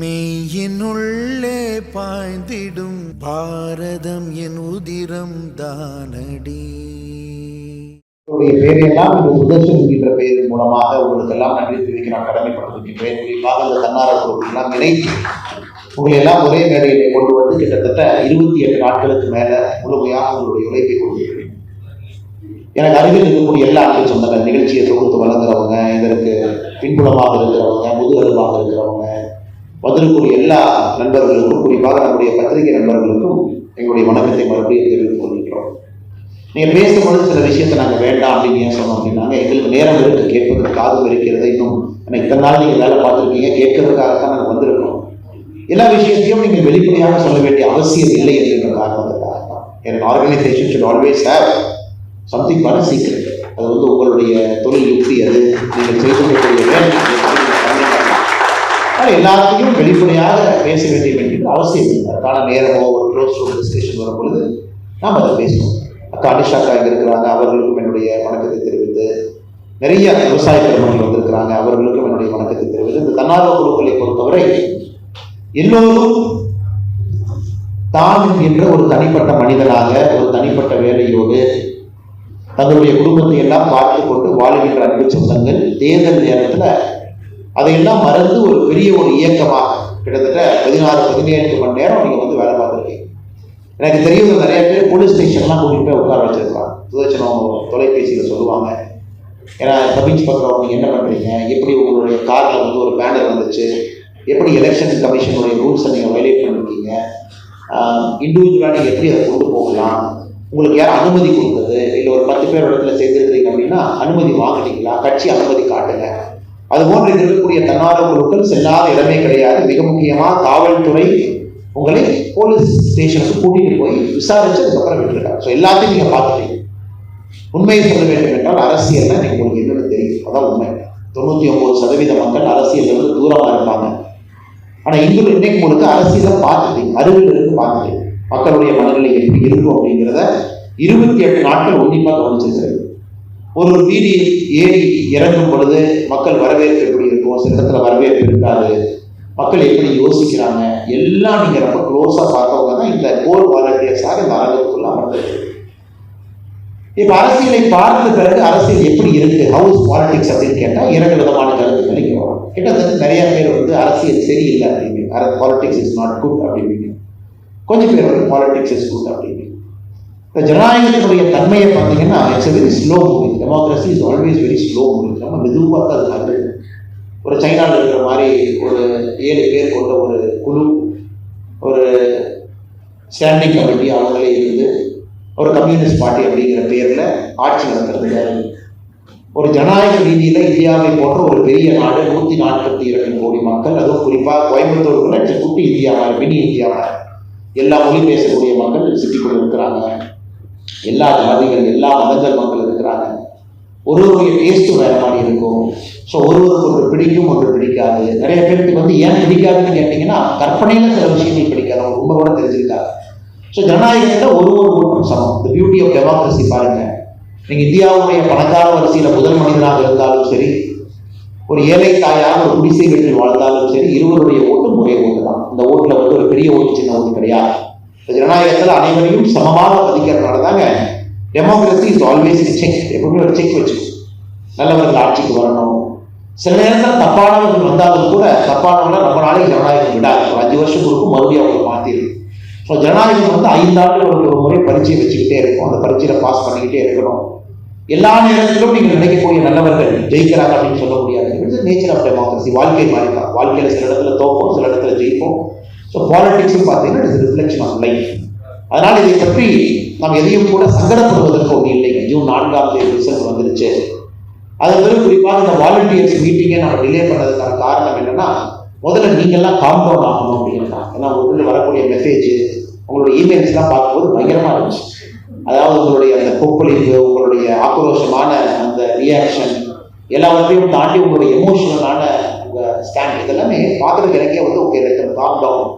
மெய்யினுள்ளே பாய்ந்திடும் பாரதம் என் உதிரம் தானடி. உங்களுடைய பெயரையெல்லாம் இந்த சுதர்ஷன் என்கின்ற பெயரின் மூலமாக உங்களுக்கு எல்லாம் நன்றி தெரிவிக்க நான் கடமைப்பட்டிருக்கின்றேன். குறிப்பாக இந்த தன்னார்வ குழுக்கெல்லாம் இணைத்து உங்களை எல்லாம் ஒரே மேடையிலே கொண்டு வந்து கிட்டத்தட்ட இருபத்தி எட்டு நாட்களுக்கு மேல முழுமையாக உங்களுடைய உழைப்பை கொடுத்திருக்கிறேன். எனக்கு அருகில் இருக்கக்கூடிய எல்லா அன்பு சொந்தங்கள் நிகழ்ச்சியை தொகுத்து வளர்ந்துறவங்க இதற்கு பின்புலமாக இருக்கிறவங்க முதுகெலும்பாக இருக்கிறவங்க வந்திருக்கக்கூடிய எல்லா நண்பர்களுக்கும் குறிப்பாக நம்முடைய பத்திரிகை நண்பர்களுக்கும் எங்களுடைய வணக்கத்தை மறுபடியும் தெரிவித்துக் கொள்கின்றோம். நீங்க பேசும்பொழுது சில விஷயத்தை நாங்கள் வேண்டாம் அப்படின்னு ஏன் சொன்னோம் அப்படின்னாங்க எங்களுக்கு நேரம் இருக்கு கேட்பதற்கு காதும் இருக்கிறது இன்னும் எனக்கு இத்தனை நாள் நீங்க வேலை பார்த்துருக்கீங்க கேட்கறதுக்காகத்தான் நாங்கள் வந்திருக்கோம். எல்லா விஷயத்தையும் நீங்கள் வெளிப்படையாக சொல்ல வேண்டிய அவசியம் இல்லை என்கின்ற காரணத்துக்காக தான் என் organization should always have something பல சீக்கிரம் அது வந்து உங்களுடைய தொழில் யுக்தி அது. நீங்கள் செய்து கொள்ளக்கூடிய வேலை. ஆனால் எல்லாத்தையும் வெளிப்படையாக பேச வேண்டிய வேண்டியது அவசியம் இல்லை. அதுக்கான நேரமோ ஒரு க்ளோஸ் ரூம் டிஸ்கஷன் வரும்பொழுது நாம் அதை பேசுவோம். அக்கா அனிஷா அக்கா இங்கே இருக்கிறாங்க அவர்களுக்கும் என்னுடைய வணக்கத்தை தெரிவித்து நிறைய விவசாய பெருமக்கள் வந்திருக்கிறாங்க அவர்களுக்கும் என்னுடைய வணக்கத்தை தெரிவித்து இந்த தன்னார்வ குழுக்களை பொறுத்தவரை எல்லோரும் தான் என்ற ஒரு தனிப்பட்ட மனிதனாக ஒரு தனிப்பட்ட வேலையோடு தங்களுடைய குடும்பத்தை எல்லாம் பார்த்து கொண்டு வாழ்கின்ற அன்பு சொந்தங்கள் தேர்தல் நேரத்தில் அதையெல்லாம் மறந்து ஒரு பெரிய ஒரு இயக்கமாக கிட்டத்தட்ட பதினாறு பதினேழு மணி நேரம் நீங்கள் வந்து வேலை பார்த்துருக்கீங்க. எனக்கு தெரியும் நிறைய பேர் போலீஸ் ஸ்டேஷன்லாம் கூட்டிகிட்டு போய் உட்கார வச்சிருக்கலாம். சுதர்சனம் தொலைபேசியில் சொல்லுவாங்க. ஏன்னா தப்பிச்சு பக்கம் நீங்கள் என்ன பண்ணுறீங்க எப்படி உங்களுடைய காரில் வந்து ஒரு பேனர் வந்துச்சு? எப்படி எலெக்ஷன் கமிஷனுடைய ரூல்ஸை நீங்கள் வயலேட் பண்ணிருக்கீங்க? இண்டிவிஜுவலாக நீங்கள் எப்படி அதை கொண்டு போகலாம்? உங்களுக்கு யார் அனுமதி கொடுத்தது? இல்லை ஒரு பத்து பேர் இடத்துல சேர்ந்துருக்கிறீங்க அப்படின்னா அனுமதி வாங்குனீங்களா? கட்சி அனுமதி காட்டுங்க அது போன்று இருக்கக்கூடிய தன்னார்வ குழுக்கள் செல்லாத இடமே கிடையாது. மிக முக்கியமாக காவல்துறை உங்களை போலீஸ் ஸ்டேஷனுக்கு கூட்டிட்டு போய் விசாரிச்சு அதுக்கப்புறம் விட்டுருக்காங்க. ஸோ எல்லாத்தையும் நீங்கள் பார்த்துட்டீங்க. உண்மையை சொல்ல வேண்டும் என்றால் அரசியல் எனக்கு உங்களுக்கு என்னன்னு தெரியும். அதான் உண்மை. தொண்ணூற்றி ஒம்பது சதவீத மக்கள் அரசியல் இருந்து தூரமாக இருப்பாங்க. ஆனால் இங்கு இன்னைக்கு உங்களுக்கு அரசியலை பார்த்துட்டீங்க. அருகில் இருந்து பார்த்துட்டீங்க. மக்களுடைய மனநிலை எப்படி இருக்கும் அப்படிங்கிறத இருபத்தி எட்டு நாட்கள் உன்னிப்பாக கவனிச்சிருக்கிறது ஒரு ஒரு வீதி ஏறி இறங்கும் பொழுது மக்கள் வரவேற்பு எப்படி இருக்கும் சில இடத்துல வரவேற்பு இருக்காது. மக்கள் எப்படி யோசிக்கிறாங்க? எல்லாம் நீங்கள் ரொம்ப க்ளோஸாக பார்த்தவங்க தான் இந்த கோல் வாலண்டியர்ஸாக இந்த அரங்கத்துக்குள்ள அமர்ந்திருக்கு இப்போ அரசியலை பார்த்த பிறகு அரசியல் எப்படி இருக்கு? ஹவுஸ் பாலிடிக்ஸ் அப்படின்னு கேட்டால் இரண்டு விதமான கருத்துக்கள் இங்கே வரும். கிட்டத்தட்ட நிறைய பேர் வந்து அரசியல் சரியில்லை அப்படின்னு பாலிடிக்ஸ் இஸ் நாட் குட் அப்படின்னு கொஞ்சம் பேர் வந்து பாலிடிக்ஸ் இஸ் குட் அப்படின்னு இந்த ஜனநாயகத்தினுடைய தன்மையை பார்த்தீங்கன்னா it's very slow moving democracy is always very slow moving நம்ம மெதுவாக தான் அது நகருது ஒரு சைனாவில் இருக்கிற மாதிரி ஒரு ஏழு பேர் கொண்ட ஒரு குழு ஒரு ஸ்டாண்டிங் கமிட்டி அவங்களே இருந்து ஒரு கம்யூனிஸ்ட் பார்ட்டி அப்படிங்கிற பேரில் ஆட்சி நடத்துறது யாரு ஒரு ஜனநாயக ரீதியில் இந்தியாவை போன்ற ஒரு பெரிய நாடு நூற்றி நாற்பத்தி இரண்டு கோடி மக்கள் அதுவும் குறிப்பாக கோயம்புத்தூருக்குள்ள லட்சம் குட்டி இந்தியாவாக மினி இந்தியாவாக எல்லா மொழி பேசக்கூடிய மக்கள் சிட்டிக்குள்ள இருக்கிறாங்க. எல்லா ஜாதிகள் எல்லா மதங்கள் மக்கள் இருக்கிறாங்க. ஒருவருடைய டேஸ்ட் வேற மாதிரி இருக்கும். ஸோ ஒருவருக்கு ஒன்று பிடிக்கும் ஒன்று பிடிக்காது. நிறைய பேருக்கு வந்து ஏன் பிடிக்காதுன்னு கேட்டிங்கன்னா கற்பனையில சில விஷயங்கள் பிடிக்காது. அவங்க ரொம்ப கூட தெரிஞ்சுக்கிட்டாங்க. ஸோ ஜனநாயகத்தில் ஒரு ஒரு ஓட்டும் சமம். த பியூட்டி ஆஃப் டெமோக்ரஸி பாருங்க. நீங்கள் இந்தியாவுடைய பணக்கார வரிசையில் முதல் மனிதனாக இருந்தாலும் சரி ஒரு ஏழை தாயாக ஒரு குடிசை வீட்டில் வாழ்ந்தாலும் சரி இருவருடைய ஓட்டும் ஒரே ஓட்டு தான் இந்த ஓட்டில் வந்து ஒரு பெரிய ஓட்டு சின்ன ஓட்டு கிடையாது. ஜனநாயகத்தில் அனைவரையும் சமமாக மதிக்கிறதுனால தாங்க டெமோக்ரஸி இஸ் ஆல்வேஸ் செக் எப்பவுமே ஒரு செக் வச்சு நல்லவர்கள் ஆட்சிக்கு வரணும். சில நேரத்தில் தப்பானவர்கள் வந்தாலும் கூட தப்பானவங்கள ரொம்ப நாளைக்கு ஜனநாயகம் விடாது. ஒரு அஞ்சு வருஷம் கொடுக்கும் மறுபடியும் அவங்களை மாற்றிடுது ஸோ ஜனநாயகம் வந்து ஐந்து ஒரு முறை பரீட்சை வச்சுக்கிட்டே இருக்கும். அந்த பரீட்சையில பாஸ் பண்ணிக்கிட்டே இருக்கணும். எல்லா நேரத்திலும் நீங்கள் நினைக்கக்கூடிய நல்லவர்கள் ஜெயிக்கிறாங்க அப்படின்னு சொல்ல முடியாது. நேச்சர் ஆஃப் டெமோக்ரஸி வாழ்க்கை மாதிரி தான் வாழ்க்கையில் சில இடத்துல தோப்போம் சில இடத்துல ஜெயிப்போம். ஸோ பாலிடிக்ஸும் பார்த்தீங்கன்னா இட்ஸ் ரிஃப்ளெக்ஷன் ஆஃப் லைஃப் அதனால் இதை பற்றி நாம் எதையும் கூட சங்கடப்படுவதற்கு ஒன்று இல்லை. ஜூன் நான்காம் தேதி ரிசல்ட் வந்துருச்சு. அது வந்து குறிப்பாக இந்த வாலண்டியர்ஸ் மீட்டிங்கை நம்ம டிலே பண்ணதுக்கான காரணம் என்னன்னா முதல்ல நீங்கள்லாம் காம்பவுண்ட் ஆகணும் அப்படின்னா ஏன்னா உங்களுக்கு வரக்கூடிய மெசேஜ் உங்களுடைய இமெயில்ஸ்லாம் பார்க்கும்போது பயங்கரமாக இருந்துச்சு. அதாவது உங்களுடைய அந்த கொப்பளிப்பு உங்களுடைய ஆக்ரோஷமான அந்த ரியாக்ஷன் எல்லாவற்றையும் தாண்டி உங்களுடைய எமோஷனலான உங்கள் ஸ்டாண்ட் இதெல்லாமே பார்க்குறதுக்கு எனக்கே வந்து ஓகே ரெக்கம் காம் டவுன்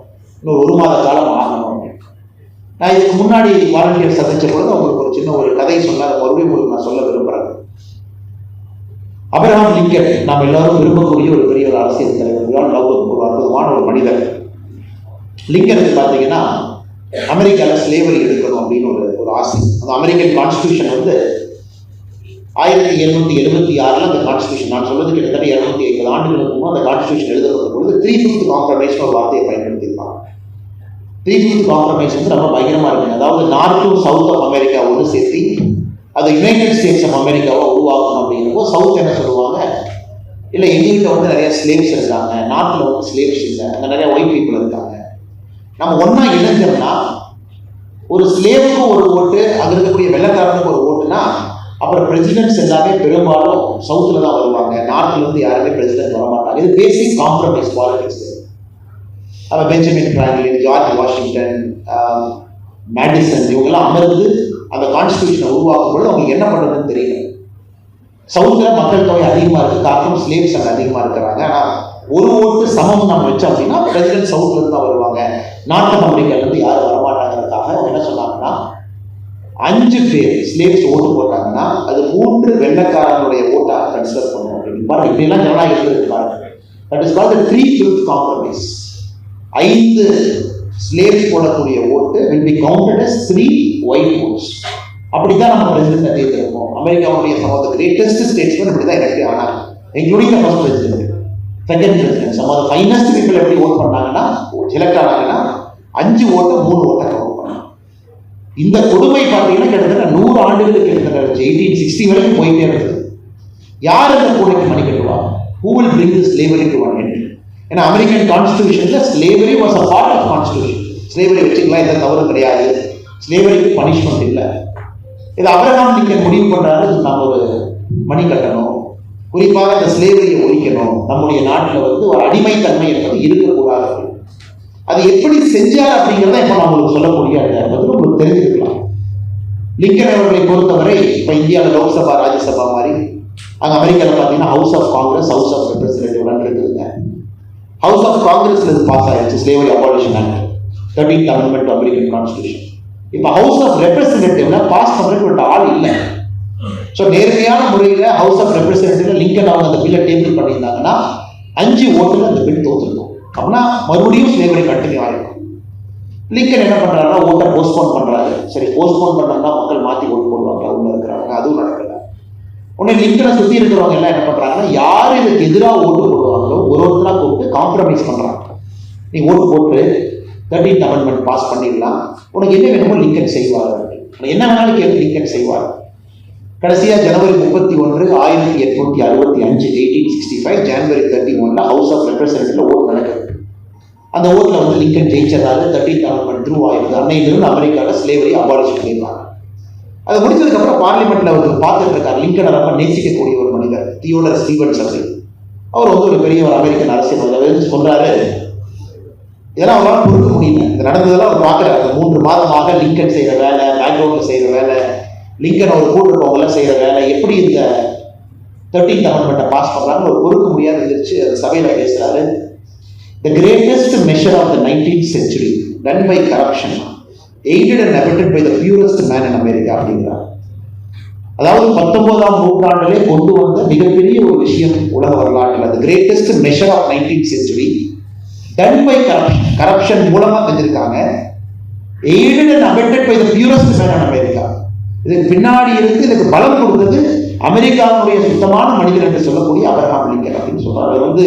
இன்னும் ஒரு மாத காலம் ஆகணும் நான் இதுக்கு முன்னாடி வாலண்டியர் சந்திச்ச பொழுது அவங்களுக்கு ஒரு சின்ன ஒரு கதை சொன்ன மறுபடியும் உங்களுக்கு நான் சொல்ல விரும்புகிறேன் அபிரஹாம் லிங்கன் நாம் எல்லாரும் விரும்பக்கூடிய ஒரு பெரிய ஒரு அரசியல் தலைவர் We ஒரு அற்புதமான ஒரு மனிதர். லிங்கனுக்கு பார்த்தீங்கன்னா அமெரிக்காவில் ஸ்லேவரி எடுக்கணும் அப்படின்னு ஒரு ஒரு ஆசை. அந்த அமெரிக்கன் கான்ஸ்டியூஷன் வந்து ஆயிரத்தி எழுநூத்தி எழுபத்தி ஆறில் அந்த கான்ஸ்டியூஷன் நான் சொல்றது கிட்டத்தட்ட இரநூத்தி ஐம்பது ஆண்டுகளுக்கு அந்த கான்ஸ்டியூஷன் எழுதப்பட்ட பொழுது த்ரீ ஃபிஃப்த் காம்ப்ரமைஸ்னு ஒரு வார்த்தையை பயன்படுத்தியிருப்பாங்க. த்ரீ காம்ப்ரமைஸ் வந்து ரொம்ப பயங்கரமாக இருக்கு அதாவது நார்த்தும் சவுத் ஆஃப் அமெரிக்கா ஒன்று சேர்த்து அது யுனைடெட் ஸ்டேட்ஸ் ஆஃப் அமெரிக்காவை உருவாக்கணும் அப்படிங்கிறப்போ சவுத் என்ன சொல்லுவாங்க? இல்லை எங்ககிட்ட வந்து நிறைய ஸ்லேவ்ஸ் இருக்காங்க. நார்த்தில் வந்து ஸ்லேவ்ஸ் இல்லை. அங்கே நிறைய ஒயிட் பீப்புள் இருக்காங்க. நம்ம ஒன்றா இணைஞ்சோம்னா ஒரு ஸ்லேவுக்கு ஒரு ஓட்டு அங்கே இருக்கக்கூடிய வெள்ளக்காரனுக்கு ஒரு ஓட்டுனா அப்புறம் பிரசிடென்ட்ஸ் எல்லாமே பெரும்பாலும் சவுத்தில் தான் வருவாங்க. நார்த்ல இருந்து யாருமே பிரசிடென்ட் வர மாட்டாங்க இது பேசிக் காம்ப்ரமைஸ் பாலிடிக்ஸ் அப்போ Benjamin Franklin George Washington Madison இவங்கெல்லாம் அமர்ந்து அந்த கான்ஸ்டியூஷனை உருவாக்கும் பொழுது அவங்களுக்கு என்ன பண்ணுறதுன்னு தெரியல. சவுத்தில் மக்கள் தொகை அதிகமாக இருக்குது காரணம் ஸ்லேவ்ஸ் அங்கே அதிகமாக இருக்கிறாங்க. ஆனால் ஒரு ஓட்டு சமம் நம்ம வச்சோம் அப்படின்னா பிரசிடென்ட் சவுத்துல இருந்து தான் வருவாங்க. நார்த் அமெரிக்காலேருந்து யாரும் வரமாட்டாங்கிறதுக்காக அவங்க என்ன சொன்னாங்கன்னா அஞ்சு பேர் ஸ்லேவ்ஸ் ஓட்டு போட்டாங்கன்னா அது மூன்று வெள்ளக்காரனுடைய ஓட்டாக கன்சிடர் பண்ணுவோம் அப்படின்னு. பாருங்க இப்படிலாம் ஜனநாயகத்தில் இருக்கு பாருங்க. That is call three fifth compromise ஐந்து ஸ்லேவ்ஸ் போடக்கூடிய ஓட்டு will be counted as three white votes அப்படிதான் நம்ம பிரசிடென்ட் தேர்ந்தெடுப்போம். அமெரிக்காவுடைய some of the greatest statesman இப்படி தான் எலெக்ட் ஆனாங்க including the first president second president some of finest people எப்படி ஓட் பண்ணாங்கன்னா செலக்ட் ஆனாங்கன்னா அஞ்சு ஓட்டை மூணு ஓட்டை கவுண்ட் பண்ணாங்க. இந்த கொடுமை பார்த்தீங்கன்னா கிட்டத்தட்ட நூறு ஆண்டுகளுக்கு கிட்டத்தட்ட எயிட்டீன் சிக்ஸ்டி வரைக்கும் போயிட்டே இருக்குது யார் அந்த கூடைக்கு மணி கட்டுவா who will bring the slavery to an end ஏன்னா American கான்ஸ்டியூஷன்ல slavery was a part of constitution slavery வச்சுக்கலாம் எந்த தவறும் கிடையாது. ஸ்லேவரிக்கு பனிஷ்மெண்ட் இல்லை. இது அபிரகாம் லிங்கன் முடிவு பண்றாரு. நம்ம ஒரு மணி கட்டணும் குறிப்பாக இந்த ஸ்லேவரியை ஒழிக்கணும். நம்முடைய நாட்டில் வந்து ஒரு அடிமைத்தன்மை என்பது இருக்கக்கூடாது. அது எப்படி செஞ்சார் அப்படிங்கிறத இப்போ நான் உங்களுக்கு சொல்ல முடியாது. என்பது உங்களுக்கு தெரிஞ்சிருக்கலாம் லிங்கன் அவர்களை பொறுத்தவரை இப்போ இந்தியாவில் லோக்சபா ராஜ்யசபா மாதிரி அங்கே அமெரிக்காவில் பார்த்தீங்கன்னா house of congress house of representative இருக்குது. ஹவுஸ் ஆஃப் காங்கிரஸ்ல இது பாஸ் ஆயிடுச்சு. Slavery abolition act thirteen amendment American constitution இப்போ ஹவுஸ் ஆஃப் ரெப்ரஸன்டேட்டிவ்ல பாஸ் பண்ணுறதுக்கு ஒரு ஆள் இல்லை. ஸோ நேர்மையான முறையில் ஹவுஸ் ஆஃப் ரெப்ரஸன்டேட்டிவ்ல லிங்கன் அவங்க அந்த பில்லை டேபிள் பண்ணியிருந்தாங்கன்னா அஞ்சு ஓட்டுல அந்த பில் தோத்துருக்கும். அப்படின்னா மறுபடியும் ஸ்லேவரி கண்டினியூ ஆகிருக்கும் லிங்கன் என்ன பண்றாருன்னா ஓட்டை போஸ்ட்போன் பண்றாரு. சரி போஸ்ட்போன் பண்ணோம்னா மக்கள் மாத்தி ஓட்டு போடுவாங்க. உள்ள இருக்கிறாங்க அதுவும் நடக்கல. உடனே லிங்கனை சுற்றி இருக்கிறவங்க எல்லாம் என்ன பண்றாங்கன்னா யார் இதுக்கு எதிராக ஓட்டு போடுவாங்களோ ஒரு ஒருத்தராக கூப்பிட்டு காம்ப்ரமைஸ் பண்ணுறாங்க நீ ஓட்டு போட்டு தேர்ட்டீன்த் அமெண்ட்மெண்ட் பாஸ் பண்ணிடலாம். உனக்கு என்ன வேணுமோ லிங்கன் செய்வார் அப்படின்னு. என்ன வேணாலும் கேட்டு லிங்கன் செய்வார். கடைசியாக ஜனவரி முப்பத்தி ஒன்று ஆயிரத்தி எட்நூத்தி அறுபத்தி அஞ்சு eighteen sixty five January thirty ஒன்ல ஹவுஸ் ஆஃப் ரெப்ரஸன்டேட்டிவ்ல ஓட்டு நடக்குது. அந்த ஓட்டில் வந்து லிங்கன் ஜெயிச்சதால தேர்ட்டீன் அமெண்ட்மெண்ட் த்ரூ ஆயிடுது. அன்னையிலிருந்து அமெரிக்காவில் ஸ்லேவரி அபாலிஷ் பண்ணியிருக்காங்க அது முடிஞ்சதுக்கப்புறம் பார்லிமெண்ட்டில் அவர் பார்த்துட்டு இருக்கார். லிங்கனை ரொம்ப நேசிக்கக்கூடிய ஒரு மனிதர் தியோடர் ஸ்டீவன்ஸ் அப்படி அவர் வந்து ஒரு பெரிய ஒரு அமெரிக்கன் அரசியல் சொல்றாரு இதெல்லாம் அவரால் பொறுக்க முடியல. இந்த நடந்ததெல்லாம் அவர் பார்க்குறாரு. அந்த மூன்று மாதமாக லிங்கன் செய்கிற வேலை பேக்ரவுண்டில் செய்கிற வேலை லிங்கன் அவர் கூட்டுறவங்களாம் செய்கிற வேலை எப்படி இந்த தேர்ட்டீன்த் அமெண்ட்மெண்ட்டை பாஸ் பண்ணுறாங்க ஒரு பொறுக்க முடியாது இருந்துச்சு அந்த சபையில் பேசுகிறாரு the greatest measure of the nineteen century run by corruption aided and abetted by the purest man in America அப்படிங்கிறார். அதாவது பத்தொன்பதாம் நூற்றாண்டிலே கொண்டு வந்த மிகப்பெரிய ஒரு விஷயம் உலக வரலாற்றில் அந்த greatest measure of nineteen century done by corruption corruption மூலமாக செஞ்சிருக்காங்க aided and abetted by the purest man America இதுக்கு பின்னாடி இருந்து இதுக்கு பலம் கொடுத்தது அமெரிக்காவுடைய சுத்தமான மனிதர் என்று சொல்லக்கூடிய அபரகாம் லிங்கன் அப்படின்னு சொல்றாரு. அவர் வந்து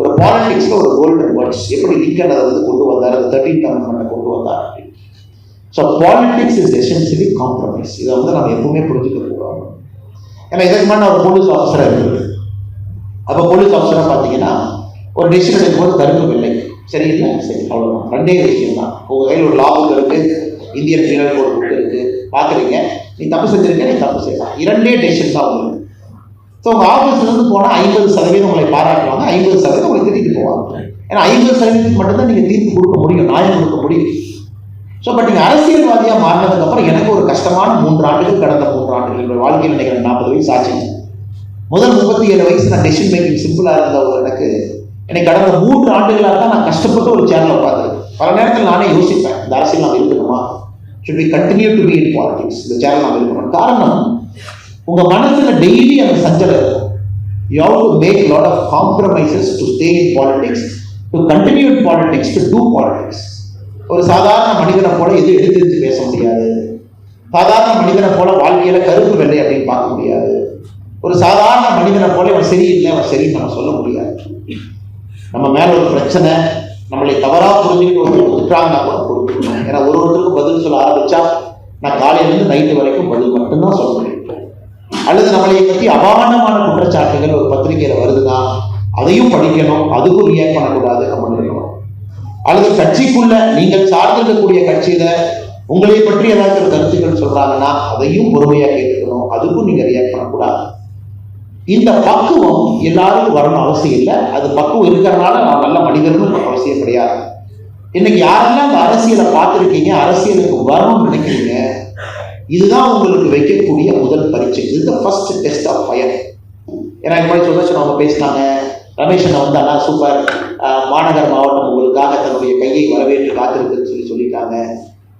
ஒரு பாலிடிக்ஸ்ல ஒரு கோல்டன் வேர்ட்ஸ் எப்படி லிங்கன் அதை வந்து கொண்டு வந்தார்? அது தேர்ட்டீன் அமெண்ட்மெண்ட்டை கொண்டு வந்தார் அப்படின்னு. So politics is essentially compromise இதை வந்து நம்ம எப்பவுமே புரிஞ்சுக்க கூடாது ஏன்னா இதற்கு முன்னாடி ஒரு போலீஸ் ஆஃபீஸராக இருக்குது அப்போ போலீஸ் ஆஃபீஸராக பார்த்தீங்கன்னா ஒரு டிசிஷன் எடுக்கும்போது தடுக்கவில்லை சரியில்லை? சரி அவ்வளோதான் ரெண்டே விஷயம் தான் உங்கள் கையில் ஒரு law book Indian penal code book பார்க்குறீங்க நீ தப்பு செஞ்சிருக்க நீ தப்பு செய்யலாம். இரண்டே டெசிஷன் தான் உங்களுக்கு ஸோ உங்கள் ஆஃபீஸ்லேருந்து போனால் ஐம்பது சதவீதம் உங்களை பாராட்டுவாங்க ஐம்பது சதவீதம் உங்களை திருப்பி போவாங்க. ஏன்னா ஐம்பது சதவீதத்துக்கு மட்டும்தான் நீங்கள் தீர்ப்பு கொடுக்க முடியும் நியாயம் கொடுக்க முடியும். ஸோ பட் நீங்கள் அரசியல்வாதியாக மாறினதுக்கப்புறம் எனக்கு ஒரு கஷ்டமான மூன்று ஆண்டுகள் கடந்த மூன்று ஆண்டுகள். என்னோட வாழ்க்கையில் நினைக்கிற நாற்பது வயசு ஆச்சு. முதல் முப்பத்தி ஏழு வயசு நான் டெசிஷன் மேக்கிங் சிம்பிளாக இருந்த ஒரு எனக்கு எனக்கு கடந்த மூன்று ஆண்டுகளாக தான் நான் கஷ்டப்பட்டு ஒரு சேனலை உட்காந்துருக்கேன் பல நேரத்தில் நானே யோசிப்பேன் இந்த அரசியல் நாம் இருக்கணுமா should be continue to be in politics இந்த சேனல் நாம் இருக்கணும் காரணம் உங்கள் மனசில் டெய்லி அந்த சஞ்சலம் இருக்கும். You have to make lot of compromises to stay in politics to continue in politics to do politics ஒரு சாதாரண மனிதனை போல எதுவும் எடுத்து பேச முடியாது. சாதாரண மனிதனை போல வாழ்க்கையில கருப்பு வெள்ளை அப்படின்னு பார்க்க முடியாது. ஒரு சாதாரண மனிதனை போல அவன் சரியில்லை அவன் சரின்னு நம்ம சொல்ல முடியாது. நம்ம மேல ஒரு பிரச்சனை நம்மளை தவறா புரிஞ்சுக்கிட்டு ஒருத்தர் திட்டுறாங்கன்னா கூட கொடுத்துக்கணும் ஏன்னா ஒரு ஒருத்தருக்கும் பதில் சொல்ல ஆரம்பிச்சா நான் காலையிலேருந்து நைட்டு வரைக்கும் பதில் மட்டும்தான் சொல்ல முடியும். அல்லது நம்மளை பற்றி அபாண்டமான குற்றச்சாட்டுகள் ஒரு பத்திரிகையில வருதுன்னா அதையும் படிக்கணும் அதுக்கும் ரியாக்ட் பண்ணக்கூடாது அப்படின்னு அல்லது கட்சிக்குள்ள நீங்கள் சார்ந்திருக்கக்கூடிய கட்சியில உங்களை பற்றி ஏதாச்சும் கருத்துக்கள் சொல்றாங்கன்னா அதையும் பொறுமையா கேட்டுக்கணும். அதுக்கும் நீங்க ரியாக்ட் பண்ணக்கூடாது. இந்த பக்குவம் எல்லாருக்கும் வரணும் அவசியம் இல்லை. அது பக்குவம் இருக்கிறனால நான் நல்ல மனிதர்கள் அவசியம் கிடையாது. இன்னைக்கு யாரெல்லாம் இந்த அரசியலை பார்த்துருக்கீங்க அரசியலுக்கு வரணும்னு நினைக்கிறீங்க இதுதான் உங்களுக்கு வைக்கக்கூடிய முதல் பரீட்சை. இது ஃபர்ஸ்ட் டெஸ்ட் ஆஃப் ஃபயர் ஏன்னா இந்த மாதிரி சுதர்ஷன் அவங்க பேசினாங்க. ரமேஷனை வந்து அண்ணா சூப்பர். மாநகர் மாவட்டம் உங்களுக்காக தன்னுடைய கையை வரவேற்று காத்திருக்குன்னு சொல்லி சொல்லிட்டாங்க.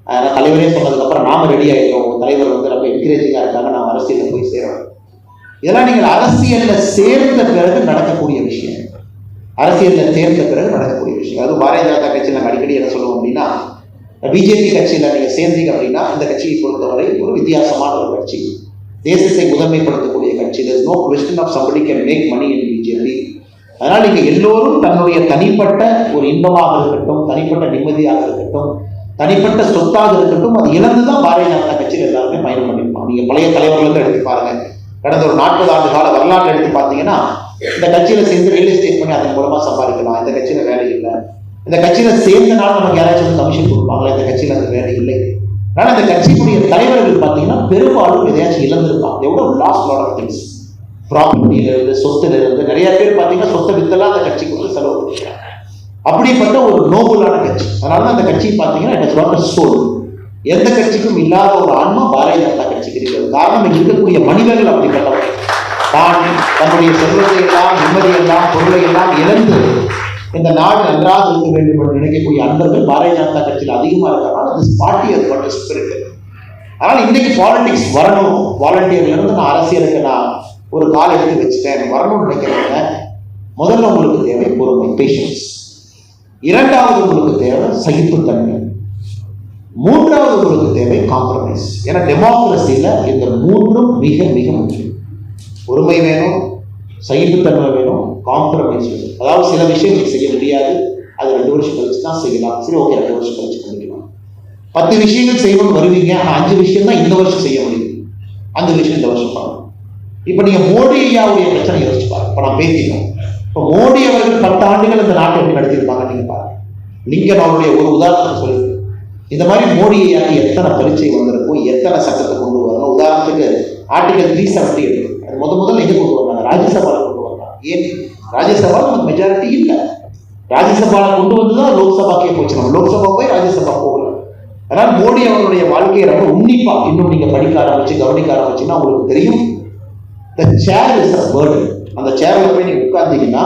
அதனால் தலைவரே சொன்னதுக்கப்புறம் நாம ரெடி ஆகிட்டோம் தலைவர் வந்து ரொம்ப என்கரேஜிங்காக இருக்காங்க. நான் அரசியலில் போய் சேரணும். இதெல்லாம் நீங்கள் அரசியலில் சேர்ந்த பிறகு நடக்கக்கூடிய விஷயம். அரசியலில் சேர்ந்த பிறகு நடக்கக்கூடிய விஷயம். அதுவும் பாரதிய ஜனதா கட்சியில் நாங்கள் அடிக்கடி என்ன சொல்லுவோம் அப்படின்னா பிஜேபி கட்சியில் நீங்கள் சேர்ந்தீங்க அப்படின்னா இந்த கட்சியை பொறுத்தவரை ஒரு வித்தியாசமான ஒரு கட்சி. தேசத்தை முதன்மைப்படுத்தக்கூடிய கட்சி. No question of somebody can make money in BJP அதனால் நீங்கள் எல்லோரும் தன்னுடைய தனிப்பட்ட ஒரு இன்பமாக இருக்கட்டும் தனிப்பட்ட நிம்மதியாக இருக்கட்டும் தனிப்பட்ட சொத்தாக இருக்கட்டும் அது இழந்து தான் பாரதிய ஜனதா கட்சியில் எல்லாருமே பயணம் பண்ணியிருப்பாங்க நீங்கள் பழைய தலைவர்களுக்கு எடுத்து பாருங்க. கடந்த ஒரு நாற்பது ஆண்டு கால வரலாற்று எடுத்து பார்த்தீங்கன்னா இந்த கட்சியில சேர்ந்து ரியல் எஸ்டேட் பண்ணி அதன் மூலமா சம்பாதிக்கலாம். இந்த கட்சியில வேலை இல்லை. இந்த கட்சியில சேர்ந்தனால நமக்கு யாராச்சும் வந்து கமிஷன் கொடுப்பாங்களா? இந்த கட்சியில அந்த வேலை இல்லை. ஆனால் இந்த கட்சியினுடைய தலைவர்கள் பார்த்தீங்கன்னா பெரும்பாலும் எதையாச்சும் இழந்திருப்பாங்க. எவ்வளோ லாஸ் லாட் ஆஃப் திங்ஸ் ப்ராப்பர்ட்டியில இருந்து சொத்துல இருந்து நிறைய பேர் பார்த்தீங்கன்னா சொத்தை வித்தெல்லாம் அந்த கட்சிக்கு வந்து செலவு பண்ணிக்கிறாங்க. அப்படிப்பட்ட ஒரு நோபலான கட்சி. அதனால அந்த கட்சி பார்த்தீங்கன்னா இட் இஸ் நாட் சோல் எந்த கட்சிக்கும் இல்லாத ஒரு ஆன்மா பாரதிய ஜனதா கட்சிக்கு இருக்கிறது. காரணம் இருக்கக்கூடிய மனிதர்கள் அப்படிப்பட்டவர்கள். தான் தன்னுடைய செல்வத்தை எல்லாம் நிம்மதி எல்லாம் பொருளை எல்லாம் இழந்து இந்த நாடு நன்றாக இருக்க வேண்டும் என்று நினைக்கக்கூடிய அன்பர்கள் பாரதிய ஜனதா கட்சியில் அதிகமாக இருக்கிறனால அது பார்ட்டி அது மட்டும் ஸ்பிரிட் அதனால் இன்னைக்கு பாலிடிக்ஸ் வரணும். வாலண்டியர்ல இருந்து நான் அரசியலுக்கு நான் ஒரு கால் எடுத்து வச்சுட்டேன். வரணும்னு நினைக்கிறேன் முதல்ல உங்களுக்கு தேவை பொறுமை பேஷன்ஸ் இரண்டாவது உங்களுக்கு தேவை சகிப்புத்தன்மை. மூன்றாவது உங்களுக்கு தேவை காம்ப்ரமைஸ் ஏன்னா டெமோக்ரஸியில் இந்த மூன்றும் மிக மிக முக்கியம். பொறுமை வேணும் சகிப்புத்தன்மை வேணும் காம்ப்ரமைஸ் வேணும். அதாவது சில விஷயங்கள் செய்ய முடியாது. அது ரெண்டு வருஷம் கழிச்சு தான் செய்யலாம். சரி ஓகே ரெண்டு வருஷம் கழிச்சு பண்ணிக்கலாம். பத்து விஷயங்கள் செய்யணும்னு வருவீங்க. ஆனால் அஞ்சு விஷயம் தான் இந்த வருஷம் செய்ய முடியும். அந்த விஷயம் இந்த வருஷம் பண்ணணும். இப்போ நீங்கள் மோடி ஐயாவுடைய பிரச்சனை யோசிச்சு பாருங்க. இப்போ நான் பேசிட்டோம் இப்போ மோடி அவர்கள் பத்து ஆண்டுகள் இந்த நாட்டை எப்படி நடத்தியிருப்பாங்க நீங்க பாருங்க. லிங்கன் அவருடைய ஒரு உதாரணத்தை சொல்லுங்க. இந்த மாதிரி மோடியை எத்தனை பரீட்சை வந்திருக்கும் எத்தனை சட்டத்தை கொண்டு வரணும் உதாரணத்துக்கு ஆர்டிகல் த்ரீ செவன்டி இருக்கு அது முத முதல்ல எங்க கொண்டு வந்தாங்க? ராஜ்யசபாவில் கொண்டு வந்தாங்க. ஏன்? ராஜ்யசபா நமக்கு மெஜாரிட்டி இல்லை. ராஜ்யசபாவில் கொண்டு வந்து தான் லோக்சபாக்கே போச்சு. நம்ம லோக்சபா போய் ராஜ்யசபா போகல அதனால் மோடி அவர்களுடைய வாழ்க்கையை ரொம்ப உன்னிப்பா இன்னும் நீங்க படிக்க ஆரம்பிச்சு கவனிக்க ஆரம்பிச்சுன்னா உங்களுக்கு தெரியும். த சேர் இஸ் அ பேர்டன் அந்த சேரில் போய் நீங்கள் உட்கார்ந்தீங்கன்னா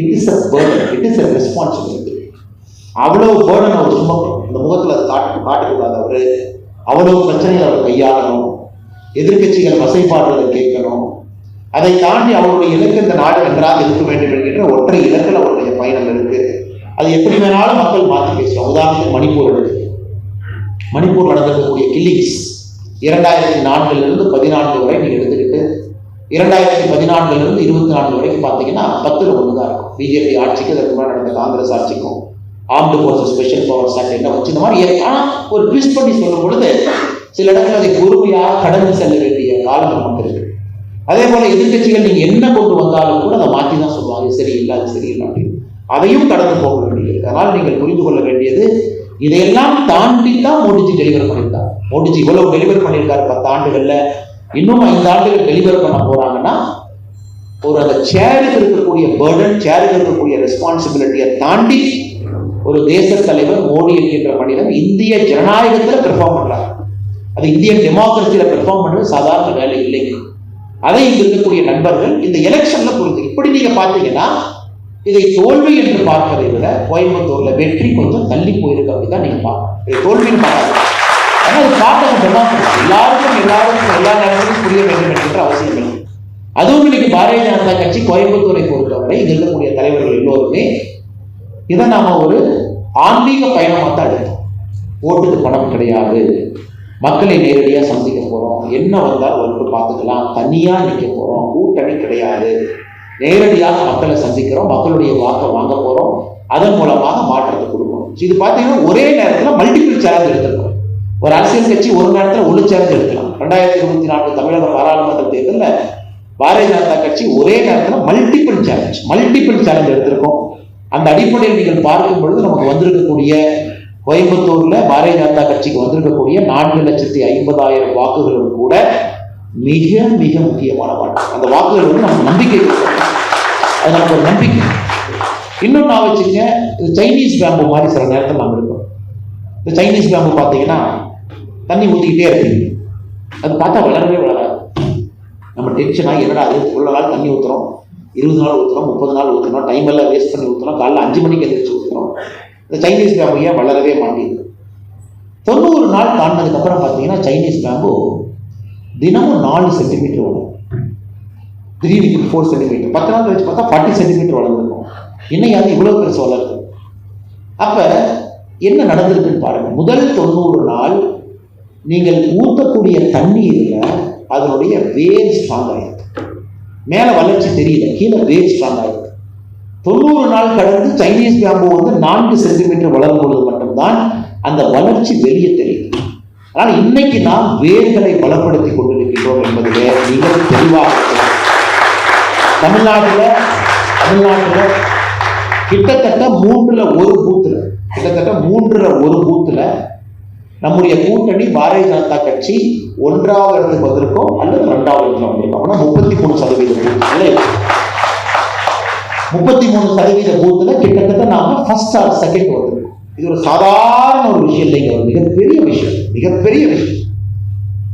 it is a burden it is a responsibility அவ்வளோ பேர்டன் அவர் சும்மா இந்த முகத்தில் அதை காட்டக்கூடாது அவர். அவ்வளோ பிரச்சனைகளை அவர் கையாளணும். எதிர்க்கட்சிகள் வசைப்பாடுகளை கேட்கணும். அதை தாண்டி அவருடைய இலக்கு இந்த நாடு நன்றாக இருக்க வேண்டும் என்கின்ற ஒற்றை இலக்கில் அவருடைய பயணம் இருக்கு. அது எப்படி வேணாலும் மக்கள் மாற்றி பேசுவோம் உதாரணத்துக்கு மணிப்பூர் எடுத்து மணிப்பூர் நடந்திருக்கக்கூடிய கில்லிங்ஸ் இரண்டாயிரத்தி நான்கிலிருந்து பதினான்கு வரை நீங்க எடுத்துக்கிட்டு இரண்டாயிரத்தி பதினான்குல இருந்து இருபத்தி நான்கு வரைக்கும் பார்த்தீங்கன்னா பத்தில் ஒன்று தான் இருக்கும் பிஜேபி ஆட்சிக்கு அதற்கு முன்னாடி நடந்த Congress ஆட்சிக்கும் armed forces special power act என்ன வச்சு இந்த மாதிரி ஆனால் ஒரு ட்விஸ்ட் பண்ணி சொல்லும் பொழுது சில இடங்கள் அதை பொறுமையாக கடந்து செல்ல வேண்டிய காலம் நமக்கு இருக்கு. அதே போல எதிர்கட்சிகள் நீங்க என்ன கொண்டு வந்தாலும் கூட அதை மாற்றி தான் சொல்லுவாங்க சரியில்லை அது சரியில்லை அப்படின்னு. அதையும் கடந்து போக வேண்டியது அதனால் நீங்கள் புரிந்து கொள்ள வேண்டியது இதையெல்லாம் தாண்டி தான் மோடிஜி டெலிவர் பண்ணியிருக்காரு. மோடிஜி இவ்வளவு டெலிவர் பண்ணியிருக்காரு பத்து ஆண்டுகளில் இன்னும் ஐந்து ஆண்டுகள் டெலிவர் பண்ண போறாங்கன்னா ஒரு அந்த சேருக்கு இருக்கக்கூடிய பேர்டன் சேருக்கு இருக்கக்கூடிய ரெஸ்பான்சிபிலிட்டியை தாண்டி ஒரு தேச தலைவர் மோடி என்கின்ற மனிதன் இந்திய ஜனநாயகத்தில் பெர்ஃபார்ம் பண்றாரு. அது இந்தியன் டெமோக்ரஸியில பெர்ஃபார்ம் பண்றது சாதாரண வேலை இல்லை. அதை இங்கு இருக்கக்கூடிய நண்பர்கள் இந்த எலெக்ஷன்ல புரிஞ்சு இப்படி நீங்க பாத்தீங்கன்னா இதை தோல்வி என்று பார்ப்பதை விட கோயம்புத்தூர்ல வெற்றி கொஞ்சம் தள்ளி போயிருக்கு அப்படிதான் நீங்க பார்க்கணும். இதை தோல்வின்னு பார்க்காது ஆனால் அது பார்க்க டெமோக்ரஸி எல்லாருக்கும் எல்லாருக்கும் எல்லா நேரத்திலும் புரிய வேண்டும் என்கின்ற அவசியம் இல்லை. அதுவும் இன்னைக்கு பாரதிய ஜனதா கட்சி கோயம்புத்தூரை பொறுத்தவரை இங்க இருக்கக்கூடிய தலைவர்கள் எல்லோருமே இதை நாம ஒரு ஆன்மீக பயணமாக தான் எடுத்தோம். ஓட்டுக்கு பணம் கிடையாது. மக்களை நேரடியாக சந்திக்க போகிறோம் என்ன வந்தால் ஒன்று பார்த்துக்கலாம். தனியாக நிற்க போகிறோம் கூட்டணி கிடையாது. நேரடியாக மக்களை சந்திக்கிறோம். மக்களுடைய வாக்கை வாங்க போகிறோம் அதன் மூலமாக மாற்றத்தை கொடுக்கணும். இது பார்த்தீங்கன்னா ஒரே நேரத்தில் மல்டிபிள் சேலஞ்ச் எடுத்துருக்கோம். ஒரு அரசியல் கட்சி ஒரு நேரத்தில் ஒரு சேலஞ்ச் எடுக்கலாம். ரெண்டாயிரத்தி இருபத்தி நான்கு தமிழக பாராளுமன்ற தேர்தலில் பாரதிய ஜனதா கட்சி ஒரே நேரத்தில் மல்டிபிள் சேலஞ்ச் மல்டிபிள் சேலஞ்ச் எடுத்திருக்கோம். அந்த அடிப்படையில் நீங்கள் பார்க்கும் பொழுது நமக்கு வந்திருக்கக்கூடிய கோயம்புத்தூர்ல பாரதிய ஜனதா கட்சிக்கு வந்திருக்கக்கூடிய நான்கு லட்சத்தி ஐம்பதாயிரம் வாக்குகளும் கூட மிக மிக முக்கியமான வாக்கு. அந்த வாக்குகள் வந்து நமக்கு நம்பிக்கை அது நமக்கு ஒரு நம்பிக்கை. இன்னும் நான் வச்சுங்க இது சைனீஸ் பேம்பு மாதிரி சில நேரத்தில் நாம் இருக்கோம். இந்த சைனீஸ் பேம்பு பார்த்தீங்கன்னா தண்ணி ஊற்றிக்கிட்டே இருக்கு அது பார்த்தா வளரவே வளராது. நம்ம டென்ஷனாக என்னடா அது? இவ்வளோ நாள் தண்ணி ஊற்றுறோம் இருபது நாள் ஊற்றுறோம் முப்பது நாள் ஊற்றுறோம் டைம் எல்லாம் வேஸ்ட் பண்ணி ஊற்றுறோம் காலைல அஞ்சு மணிக்கு எந்திரிச்சு ஊற்றுறோம் இந்த சைனீஸ் கிராம்பு ஏன் வளரவே மாட்டேங்குது? தொண்ணூறு நாள் தாண்டினதுக்கப்புறம் பார்த்தீங்கன்னா சைனீஸ் கிராம்பு தினமும் நாலு சென்டிமீட்டர் வளரும். த்ரீ ஃபோர் சென்டிமீட்டர் பத்து நாள் கழிச்சு பார்த்தா ஃபார்ட்டி சென்டிமீட்டர் வளர்ந்துருக்கும். இன்னைக்கு இவ்வளோ பெருசு வளருது. அப்போ என்ன நடந்திருக்குன்னு பாருங்கள் முதல் தொண்ணூறு நாள் நீங்கள் ஊற்றக்கூடிய தண்ணீரில் அதனுடைய வேர் ஸ்ட்ராங் ஆகிருக்கு மேலே வளர்ச்சி தெரியல கீழே வேர் ஸ்ட்ராங் ஆகிருக்கு தொண்ணூறு நாள் கடந்து சைனீஸ் பேம்பு வந்து நான்கு சென்டிமீட்டர் வளரும் பொழுது மட்டும்தான் அந்த வளர்ச்சி வெளியே தெரியுது ஆனால் இன்னைக்கு நாம் வேர்களை பலப்படுத்தி கொண்டிருக்கின்றோம் என்பதிலே மிக தெளிவாக தமிழ்நாட்டில் தமிழ்நாட்டில் கிட்டத்தட்ட மூன்றுல ஒரு பூத்துல கிட்டத்தட்ட மூன்றுல ஒரு பூத்துல நம்முடைய கூட்டணி பாரதிய ஜனதா கட்சி ஒன்றாவது இடத்துக்கு வந்திருக்கோம் அல்லது ரெண்டாவது இடத்துல வந்திருக்கோம். ஆனால் முப்பத்தி மூணு சதவீதம் முப்பத்தி மூணு சதவீத பூத்துல கிட்டத்தட்ட நாம ஃபர்ஸ்ட் ஆர் செகண்ட் வந்திருக்கோம். இது ஒரு சாதாரண ஒரு விஷயம் இல்லைங்க. ஒரு மிகப்பெரிய விஷயம். மிகப்பெரிய விஷயம்.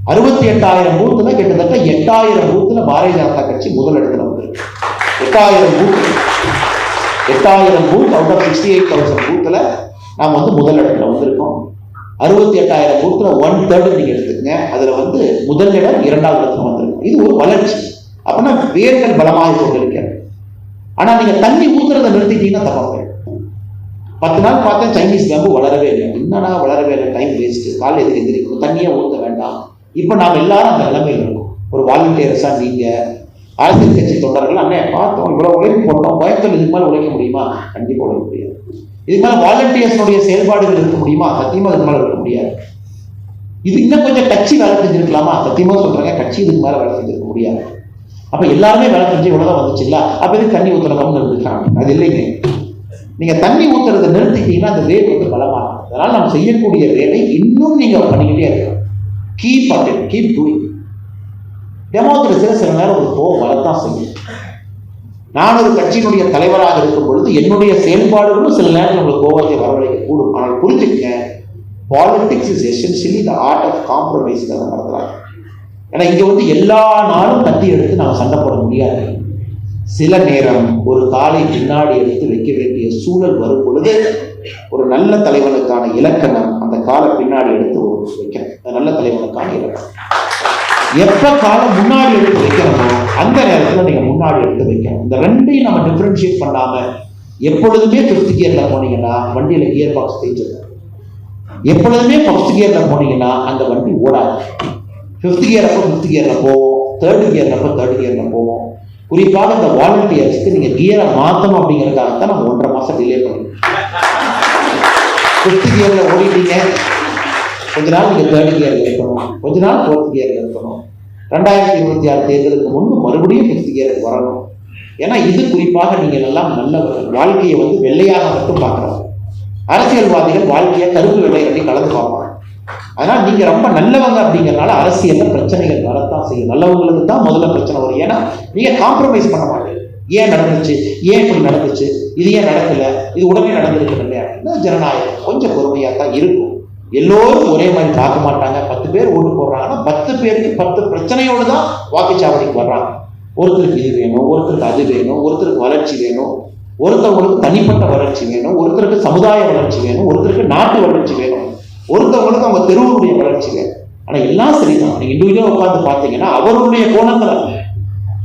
அறுபத்தி எட்டாயிரம் பூத்துல கிட்டத்தட்ட எட்டாயிரம் பூத்துல பாரதிய ஜனதா கட்சி முதல் இடத்துல வந்திருக்கு. எட்டாயிரம் பூத் எட்டாயிரம் booth out of sixty eight thousand பூத்துல நாம் வந்து முதல் இடத்துல வந்திருக்கோம். அறுபத்தி எட்டாயிரம் பூத்தில் ஒன் தேர்டு நீங்கள் எடுத்துக்கங்க. அதில் வந்து முதல் இடம் இரண்டாவது இடத்துல வந்திருக்கு. இது ஒரு வளர்ச்சி. அப்படின்னா வேர்கள் பலமாக கொண்டிருக்கிறது. ஆனால் நீங்கள் தண்ணி ஊத்துறதை நிறுத்திட்டீங்கன்னா தப்பாங்க பத்து நாள் பார்த்தா சைனீஸ் பேம்பு வளரவே இல்லை. என்னடா வளரவே இல்லை? டைம் வேஸ்ட்டு காலையில் எதிரி எந்திரிக்கணும் தண்ணியே ஊற்ற வேண்டாம். இப்போ நாம் எல்லாரும் அந்த நிலைமையில் இருக்கோம். ஒரு வாலண்டியர்ஸா நீங்கள் அரசியல் கட்சி தொண்டர்கள் அண்ணே பார்த்தோம் இவ்வளவு உழைப்பு போட்டோம். பயத்தில் இதுக்கு மேலே உழைக்க முடியுமா? கண்டிப்பாக உழைக்க முடியாது. இது மேலே வாலண்டியர்ஸனுடைய செயல்பாடுகள் இருக்க முடியுமா? சத்தியமாக இதுக்கு மேலே இருக்க முடியாது. இது இன்னும் கொஞ்சம் கட்சி வேலை செஞ்சிருக்கலாமா? சத்தியமாக சொல்கிறாங்க கட்சி இதுக்கு மேலே வேலை செஞ்சிருக்க முடியாது. அப்போ எல்லாருமே வேலை செஞ்சு இவ்வளோதான் வந்துச்சுல்ல? அப்போ இது தண்ணி ஊற்றுறவங்க இருந்துக்கலாம் அது இல்லைங்க. நீங்கள் தண்ணி ஊற்றுறதை நிறுத்திக்கிட்டீங்கன்னா அந்த ரேட் வந்து பலமாகும் அதனால் நம்ம செய்யக்கூடிய வேலை இன்னும் நீங்கள் பண்ணிக்கிட்டே இருக்கணும். கீப் அட் கீப் டூயிங் டெமோக்ரஸியில் சில நேரம் ஒரு கோவம் வரத்தான் செய்யும். நான் ஒரு கட்சியினுடைய தலைவராக இருக்கும் பொழுது என்னுடைய செயல்பாடுகளும் சில நேரத்தில் உங்களுக்கு கோபத்தை வரவழைக்க கூடும் ஆனால் புரிஞ்சுக்க politics is essentially the art of compromise தான் நடத்துகிறாங்க ஏன்னா இங்கே வந்து எல்லா நாளும் தட்டி எடுத்து நாம் சண்டை போட முடியாது. சில நேரம் ஒரு காலை பின்னாடி எடுத்து வைக்க வேண்டிய சூழல் வரும் பொழுது ஒரு நல்ல தலைவனுக்கான இலக்கணம் அந்த காலை பின்னாடி எடுத்து வைக்கிறேன். வைக்கணும் அந்த நல்ல தலைவனுக்கான இலக்கணம். எப்ப காலம் முன்னாடி எடுத்து வைக்கிறதோ அந்த நேரத்தில் நீங்க முன்னாடி எடுத்து வைக்கணும். இந்த ரெண்டையும் நம்ம டிஃப்ரென்ஷியேட் பண்ணாம எப்பொழுதுமே ஃபிஃப்த் கியர்ல போனீங்கன்னா வண்டியில கியர் பாக்ஸ் தேய்ச்சிருக்கும் எப்பொழுதுமே ஃபர்ஸ்ட் கியர்ல போனீங்கன்னா அந்த வண்டி ஓடாது. ஃபிஃப்த் கியர் அப்போ ஃபிஃப்த் கியர்ல போவோம். தேர்ட் கியர் அப்போ தேர்ட் கியர்ல போவோம். குறிப்பாக இந்த வாலண்டியர்ஸ்க்கு நீங்க கியரை மாத்தணும் அப்படிங்கிறதுக்காக தான் நம்ம ஒன்றரை மாசம் டிலே பண்ணுவோம் ஃபிஃப்த் கியர்ல ஓடிட்டீங்க. கொஞ்ச நாள் நீங்கள் தேர்ட் கியரில் இருக்கணும். கொஞ்ச நாள் ஃபோர்த் கியரில் இருக்கணும். ரெண்டாயிரத்தி இருபத்தி ஆறு தேர்தலுக்கு முன்பு மறுபடியும் ஃபிஃப்த் கியருக்கு வரணும். ஏன்னா இது குறிப்பாக நீங்கள் எல்லாம் நல்ல வாழ்க்கையை வந்து வெள்ளையாக மட்டும் பார்க்குறோம். அரசியல்வாதிகள் வாழ்க்கையை கருப்பு வெள்ளை ரெண்டி கலந்து பார்ப்பாங்க. அதனால் நீங்கள் ரொம்ப நல்லவங்க அப்படிங்கிறனால அரசியலில் பிரச்சனைகள் வரத்தான் செய்யும். நல்லவங்களுக்கு தான் முதல்ல பிரச்சனை வரும். ஏன்னா நீங்கள் காம்ப்ரமைஸ் பண்ண மாட்டீங்க. ஏன் நடந்துச்சு? ஏன் இப்படி நடந்துச்சு? இது ஏன் நடக்கலை? இது உடனே நடந்திருக்கு இல்லையா ஜனநாயகம் கொஞ்சம் பொறுமையாக தான் இருக்கும். எல்லோரும் ஒரே மாதிரி பார்க்க மாட்டாங்க. பத்து பேர் ஓட்டு போடுறாங்கன்னா பத்து பேருக்கு பத்து பிரச்சனையோடு தான் வாக்குச்சாவடிக்கு வர்றாங்க. ஒருத்தருக்கு இது வேணும் ஒருத்தருக்கு அது வேணும் ஒருத்தருக்கு வளர்ச்சி வேணும் ஒருத்தவங்களுக்கு தனிப்பட்ட வளர்ச்சி வேணும் ஒருத்தருக்கு சமுதாய வளர்ச்சி வேணும் ஒருத்தருக்கு நாட்டு வளர்ச்சி வேணும் ஒருத்தவங்களுக்கு அவங்க தெருவுடைய வளர்ச்சி வேணும். ஆனால் எல்லாம் சரிதான். நீங்கள் இண்டிவிஜுவலா உட்காந்து பார்த்தீங்கன்னா அவருடைய கோணத்துல